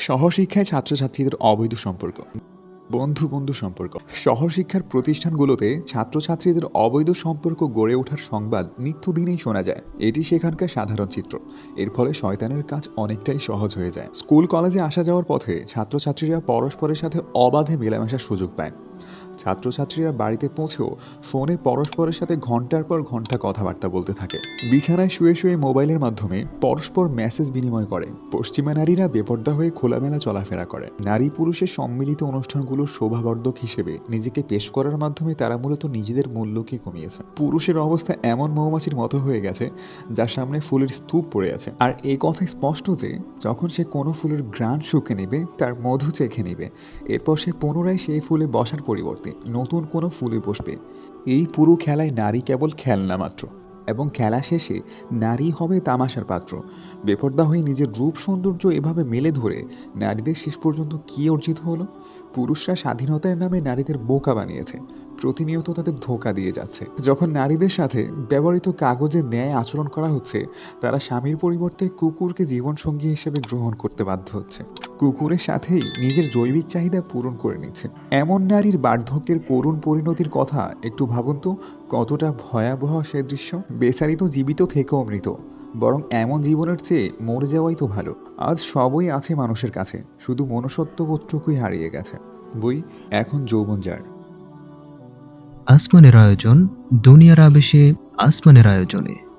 সহশিক্ষায় ছাত্রছাত্রীদের অবৈধ সম্পর্ক বন্ধু বন্ধু সম্পর্ক। সহশিক্ষার প্রতিষ্ঠানগুলোতে ছাত্রছাত্রীদের অবৈধ সম্পর্ক গড়ে ওঠার সংবাদ নিত্য দিনেই শোনা যায়। এটি সেখানকার সাধারণ চিত্র। এর ফলে শয়তানের কাজ অনেকটাই সহজ হয়ে যায়। স্কুল কলেজে আসা যাওয়ার পথে ছাত্রছাত্রীরা পরস্পরের সাথে অবাধে মেলামেশার সুযোগ পায়। ছাত্রছাত্রীরা বাড়িতে পৌঁছেও ফোনে পরস্পরের সাথে ঘণ্টার পর ঘণ্টা কথাবার্তা বলতে থাকে। বিছানায় শুয়ে শুয়ে মোবাইলের মাধ্যমে পরস্পর মেসেজ বিনিময় করে। পশ্চিমা নারীরা বেপর্দা হয়ে খোলামেলা চলাফেরা করে। নারী পুরুষের সম্মিলিত অনুষ্ঠানগুলো শোভাবর্ধক হিসেবে নিজেকে পেশ করার মাধ্যমে তারা মূলত নিজেদের মূল্যকে কমিয়েছে। পুরুষের অবস্থা এমন মৌমাছির মতো হয়ে গেছে, যার সামনে ফুলের স্তূপ পড়ে আছে। আর এই কথা স্পষ্ট যে, যখন সে কোনো ফুলের গ্রান শুকে নেবে, তার মধু চেখে নেবে। এরপর সে পুনরায় সেই ফুলে বসার পরিবর্তে নতুন কোনো ফুলে বসবে। এই পুরো খেলায় নারী কেবল খেলনা মাত্র এবং খেলা শেষে নারী হবে তামাশার পাত্র। বেপর্দা হয়ে নিজের রূপ সৌন্দর্য এভাবে মেলে ধরে নারীদের শেষ পর্যন্ত কী অর্জিত হলো? পুরুষরা স্বাধীনতার নামে নারীদের বোকা বানিয়েছে, প্রতিনিয়ত তাদের ধোকা দিয়ে যাচ্ছে। যখন নারীদের সাথে ব্যবহৃত কাগজের ন্যায় আচরণ করা হচ্ছে, তারা স্বামীর পরিবর্তে কুকুরকে জীবনসঙ্গী হিসেবে গ্রহণ করতে বাধ্য হচ্ছে। কুকুরের সাথেই নিজের জৈবিক চাহিদা পূরণ করে নিচ্ছে। এমন নারীর বার্ধক্যের করুণ পরিণতির কথা একটু ভাবুন তো, কতটা ভয়াবহ সে দৃশ্য। বেচারিত জীবিত থেকেও মৃত বরং এমন জীবনের চেয়ে মরে যাওয়াই তো ভালো। আজ সবই আছে মানুষের কাছে, শুধু মনুষ্যত্ববোধটুকুই হারিয়ে গেছে। বই, এখন যৌবন যার। আসমানের আয়োজন, দুনিয়ার আবেশে আসমানের আয়োজনে।